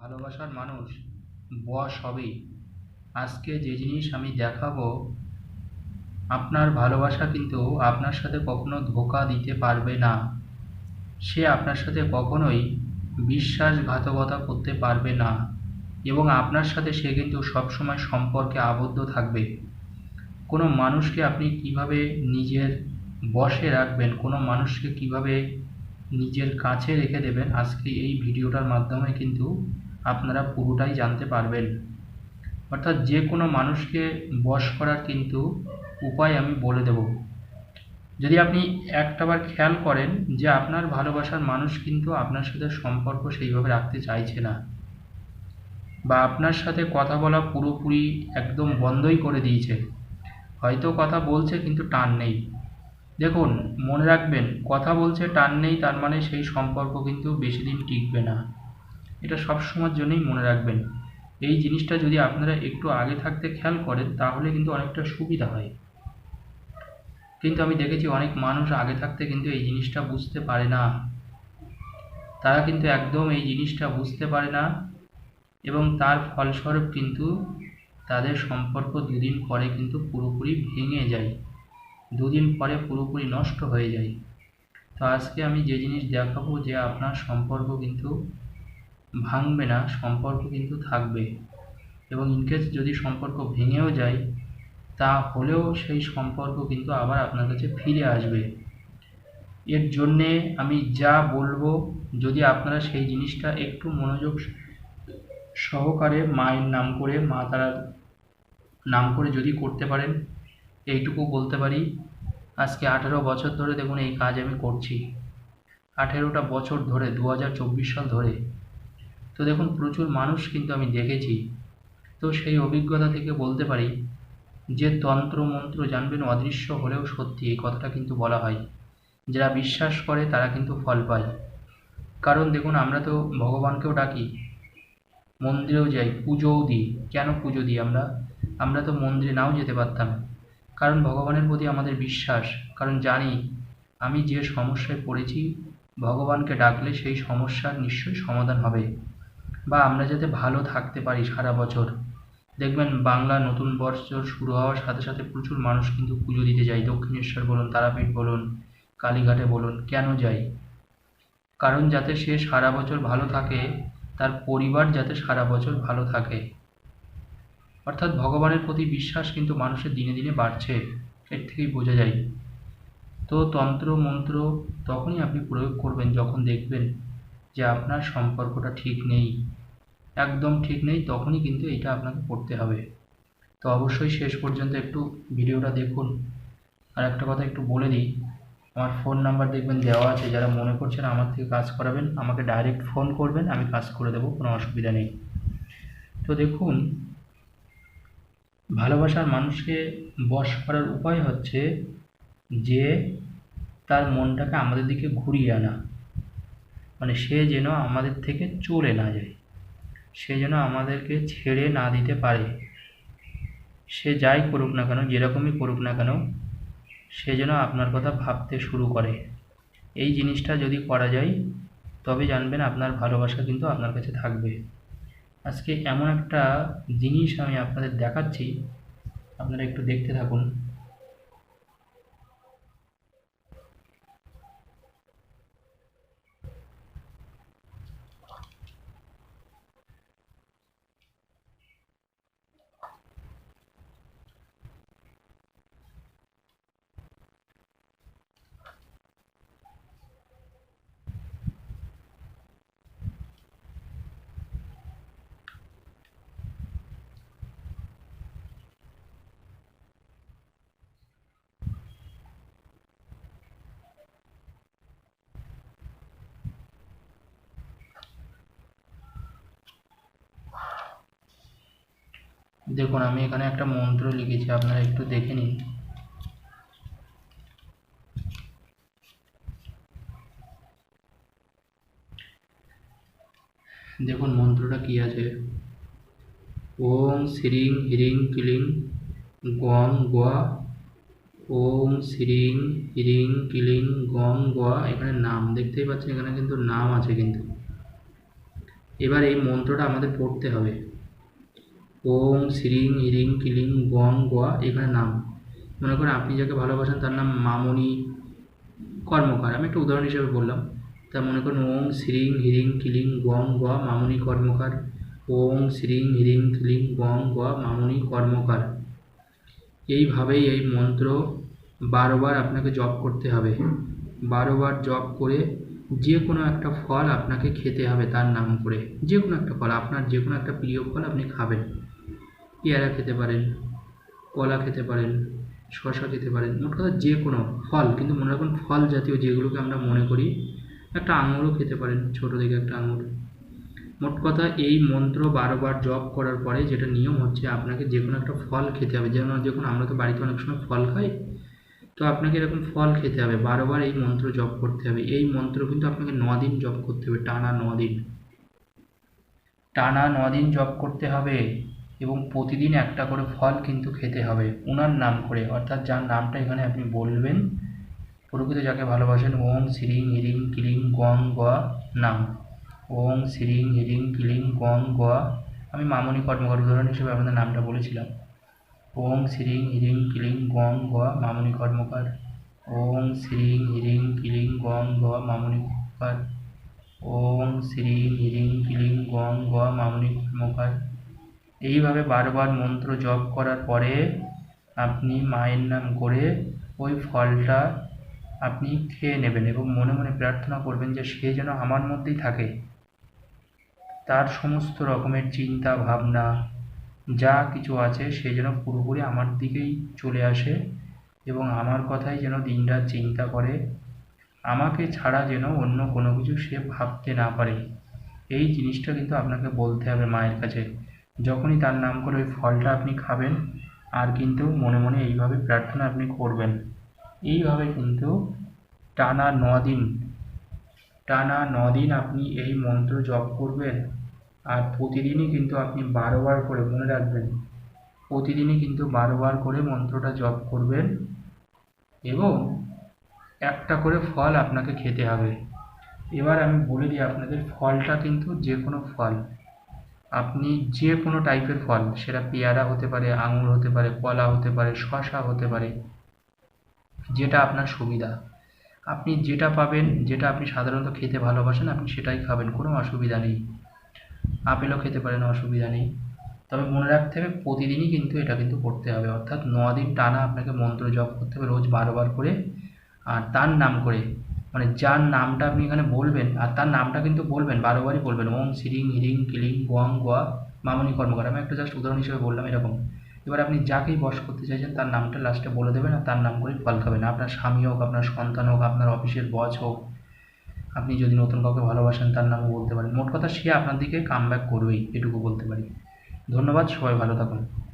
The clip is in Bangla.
ভালোবাসার মানুষ বশ হবেই। আজকে যে জিনিস আমি দেখাবো, আপনার ভালোবাসা কিন্তু আপনার সাথে কখনো ধোকা দিতে পারবে না। সে আপনার সাথে কখনোই বিশ্বাসঘাতকতা করতে পারবে না এবং আপনার সাথে সে কিন্তু সবসময় সম্পর্কে আবদ্ধ থাকবে। কোনো মানুষকে আপনি কীভাবে নিজের বশে রাখবেন, কোনো মানুষকে কীভাবে নিজের কাছে রেখে দেবেন, আজকে এই ভিডিওটার মাধ্যমে কিন্তু আপনারা পুরোটাই জানতে পারবেন। অর্থাৎ যে কোনো মানুষকে বশ করার কিন্তু উপায় আমি বলে দেব। যদি আপনি একটাবার খেয়াল করেন যে আপনার ভালোবাসার মানুষ কিন্তু আপনার সাথে সম্পর্ক সেইভাবে রাখতে চাইছে না বা আপনার সাথে কথা বলা পুরোপুরি একদম বন্ধই করে দিয়েছে। হয়তো কথা বলছে কিন্তু টান নেই। দেখুন, মনে রাখবেন, কথা বলছে, টান নেই, তার মানে সেই সম্পর্ক কিন্তু বেশি দিন টিকবে না। এটা সব সময়ের জন্যই মনে রাখবেন। এই জিনিসটা যদি আপনারা একটু আগে থাকতে খেয়াল করেন, তাহলে কিন্তু অনেকটা সুবিধা হয়। কিন্তু আমি দেখেছি অনেক মানুষ আগে থাকতে কিন্তু এই জিনিসটা বুঝতে পারে না। তারা কিন্তু একদম এই জিনিসটা বুঝতে পারে না এবং তার ফলস্বরূপ কিন্তু তাদের সম্পর্ক দুদিন পরে কিন্তু পুরোপুরি ভেঙে যায়। দুদিন পরে পুরোপুরি নষ্ট হয়ে যায়। তো আজকে আমি যে জিনিস দেখাবো যে আপনার সম্পর্ক কিন্তু ভাঙবে না, সম্পর্ক কিন্তু থাকবে। এবং ইনকেস যদি সম্পর্ক ভেঙেও যায়, তা হলেও সেই সম্পর্ক কিন্তু আবার আপনার কাছে ফিরে আসবে। এর জন্যে আমি যা বলব, যদি আপনারা সেই জিনিসটা একটু মনোযোগ সহকারে মায়ের নাম করে, মা তারার নাম করে যদি করতে পারেন, এইটুকু বলতে পারি, আজকে আঠেরো বছর ধরে দেখুন এই কাজ আমি করছি। আঠেরোটা বছর ধরে, দু হাজার চব্বিশ সাল ধরে তো দেখুন, প্রচুর মানুষ কিন্তু আমি দেখেছি। তো সেই অভিজ্ঞতা থেকে বলতে পারি যে তন্ত্র মন্ত্র জানবেন অদৃশ্য হলেও সত্যি, এই কথাটা কিন্তু বলা হয়। যারা বিশ্বাস করে তারা কিন্তু ফল পায়। কারণ দেখুন, আমরা তো ভগবানকেও ডাকি, মন্দিরেও যাই, পুজোও দিই। কেন পুজো দিই আমরা? আমরা তো মন্দিরে নাও যেতে পারতাম। কারণ ভগবানের প্রতি আমাদের বিশ্বাস, কারণ জানি আমি যে সমস্যায় পড়েছি, ভগবানকে ডাকলে সেই সমস্যার নিশ্চয়ই সমাধান হবে। বা আমরা যাতে ভালো থাকতে পারি সারা বছর। দেখবেন বাংলা নতুন বছর শুরু হওয়ার সাথে সাথে প্রচুর মানুষ কিন্তু পুজো দিতে যায়। দক্ষিণেশ্বর বলুন, তারাপীঠ বলুন, কালীঘাটে বলুন, কেন যায় কারণ যাতে সে সারা বছর ভালো থাকে, তার পরিবার যাতে সারা বছর ভালো থাকে। অর্থাৎ ভগবানের প্রতি বিশ্বাস কিন্তু মানুষের দিনে দিনে বাড়ছে, এর থেকেই বোঝা যায়। তো তন্ত্র, মন্ত্র তখনই আপনি প্রয়োগ করবেন যখন দেখবেন যে আপনার সম্পর্কটা ঠিক নেই, একদম ঠিক নেই, তখনই কিন্তু এটা আপনাকে করতে হবে। তো অবশ্যই শেষ পর্যন্ত একটু ভিডিওটা দেখুন। আর একটা কথা একটু বলে দিই, আমার ফোন নাম্বার দেখবেন দেওয়া আছে, যারা মনে করছেন আমার থেকে কাজ করাবেন, আমাকে ডাইরেক্ট ফোন করবেন, আমি কাজ করে দেবো, কোনো অসুবিধা নেই। তো দেখুন, ভালোবাসার মানুষকে বশ করার উপায় হচ্ছে যে, তার মনটাকে আমাদের দিকে ঘুরিয়ে আনা। মানে সে যেন আমাদের থেকে চলে না যায়। সে যেন আমাদেরকে ছেড়ে না দিতে পারে। সে যাই করুক না কেন, যেরকমই করুক না কেন, সে যেন আপনার কথা ভাবতে শুরু করে। এই জিনিসটা যদি করা যায়, তবে জানবেন আপনার ভালোবাসা কিন্তু আপনার কাছে থাকবে। আজকে এমন একটা জিনিস আমি আপনাদের দেখাচ্ছি। আপনারা একটু দেখতে থাকুন। দেখুন, আমি এখানে একটা মন্ত্র লিখেছি, আপনারা একটু দেখে নিন। দেখুন, মন্ত্রটা কি আছে? ওম শ্রীং হ্রিং ক্লিং গম গোয়া ওম শ্রীং হ্রিং ক্লিং গম গোয়া এখানে নাম দেখতেই পাচ্ছেন, এখানে কিন্তু নাম আছে কিন্তু। এবার এই মন্ত্রটা আমাদের পড়তে হবে। ওং শ্রীং হ্রিং ক্লিং গং গোয়া এখানে নাম। মনে করেন আপনি যাকে ভালোবাসেন তার নাম মামনি কর্মকার। আমি একটা উদাহরণ হিসেবে বললাম। তা মনে করেন ওং শ্রীং হ্রিং ক্লিং গং গোয়া মামনি কর্মকার। ওং শ্রীং হ্রিং ক্লিং গং গোয়া মামনি কর্মকার। এইভাবেই এই মন্ত্র বারোবার আপনাকে জপ করতে হবে। বারোবার জপ করে যে কোনো একটা ফল আপনাকে খেতে হবে তার নাম করে। যে কোনো একটা ফল, আপনার যে কোনো একটা প্রিয় ফল আপনি খাবেন। পেয়ারা খেতে পারেন, কলা খেতে পারেন শশা খেতে পারেন, মোট কথা যে কোনো ফল, কিন্তু মনে রাখুন ফল জাতীয় যেগুলোকে আমরা মনে করি, একটা আঙুরও খেতে পারেন, ছোটো থেকে একটা আঙুর। মোট কথা এই মন্ত্র বারোবার জপ করার পরে যেটা নিয়ম হচ্ছে আপনাকে যে কোনো একটা ফল খেতে হবে। যেমন যখন আমরা তো বাড়িতে অনেক সময় ফল খাই, তো আপনাকে এরকম ফল খেতে হবে, বারোবার এই মন্ত্র জপ করতে হবে। এই মন্ত্র কিন্তু আপনাকে দিন জপ করতে হবে, টানা দিন। টানা দিন জপ করতে হবে। এবং প্রতিদিন একটা করে ফল কিন্তু খেতে হবে। ওনার নাম করে, অর্থাৎ যার নামটা এখানে আপনি বলবেন, প্রকৃত যাকে ভালোবাসেন ওম শ্রীং হিরিং ক্লিং গং গ নাম। ওং শ্রীং হিরিং ক্লিং গং গ, আমি মামনি কর্মকার উদাহরণ হিসেবে আপনাদের নামটা বলেছিলাম। ওং শ্রীং হিরিং ক্লিং গং গ, মামনি কর্মকার। ওং শ্রীং হিরিং ক্লিং গং গ, মামনি কর্মকার। ওং শ্রীং হিরিং ক্লিং গং গ, মামনি কর্মকার। এইভাবে বারবার মন্ত্র জপ করার পরে আপনি মায়ের নাম করে ওই ফলটা আপনি খেয়ে নেবেন এবং মনে মনে প্রার্থনা করবেন যে সে যেন আমার মধ্যেই থাকে। তার সমস্ত রকমের চিন্তা, ভাবনা, যা কিছু আছে সে যেন পুরোপুরি আমার দিকেই চলে আসে এবং আমার কথাই যেন দিনরাত চিন্তা করে। আমাকে ছাড়া যেন অন্য কোনো কিছু সে ভাবতে না পারে। এই জিনিসটা কিন্তু আপনাকে বলতে হবে মায়ের কাছে। যখনই তার নাম করে ওই ফলটা আপনি খাবেন, আর কিন্তু মনে মনে এইভাবে প্রার্থনা আপনি করবেন। এইভাবে কিন্তু টানা দিন টানা দিন আপনি এই মন্ত্র জপ করবেন, আর প্রতিদিনই কিন্তু আপনি বারোবার করে মনে রাখবেন, প্রতিদিনই কিন্তু বারোবার করে মন্ত্রটা জপ করবেন এবং একটা করে ফল আপনাকে খেতে হবে। এবার আমি বলে দিই আপনাদের, ফলটা কিন্তু যে কোনো ফল। আপনি যে কোনো টাইপের ফল, সেটা পেয়ারা হতে পারে, আঙুর হতে পারে, কলা হতে পারে শশা হতে পারে, যেটা আপনার সুবিধা। আপনি যেটা পাবেন, যেটা আপনি সাধারণত খেতে ভালোবাসেন, আপনি সেটাই খাবেন, কোনো অসুবিধা নেই। আপেলও খেতে পারেন, অসুবিধা নেই। তবে মনে রাখতে হবে, প্রতিদিনই কিন্তু এটা কিন্তু করতে হবে। অর্থাৎ দিন টানা আপনাকে মন্ত্র জপ করতে হবে, রোজ বারবার করে। আর তার নাম করে মানে যার নামটা আপনি এখানে বলবেন, আর তার নামটা কিন্তু বলবেন, বারোবারই বলবেন, ওম সিরিং হিরিং কিলিং গোয়াং গোয়া মামনি কর্মকার। আমি একটা জাস্ট উদাহরণ হিসেবে বললাম এরকম। এবার আপনি যাকেই বস করতে চাইছেন, তার নামটা লাস্টে বলে দেবেন, আর তার নাম করেই ফল খাবেন। আপনার স্বামী হোক, আপনার সন্তান হোক, আপনার অফিসের বস হোক, আপনি যদি নতুন কাউকে ভালোবাসেন, তার নামও বলতে পারেন। মোট কথা সে আপনার দিকে কাম ব্যাক করবেই, এটুকু বলতে পারি। ধন্যবাদ, সবাই ভালো থাকুন।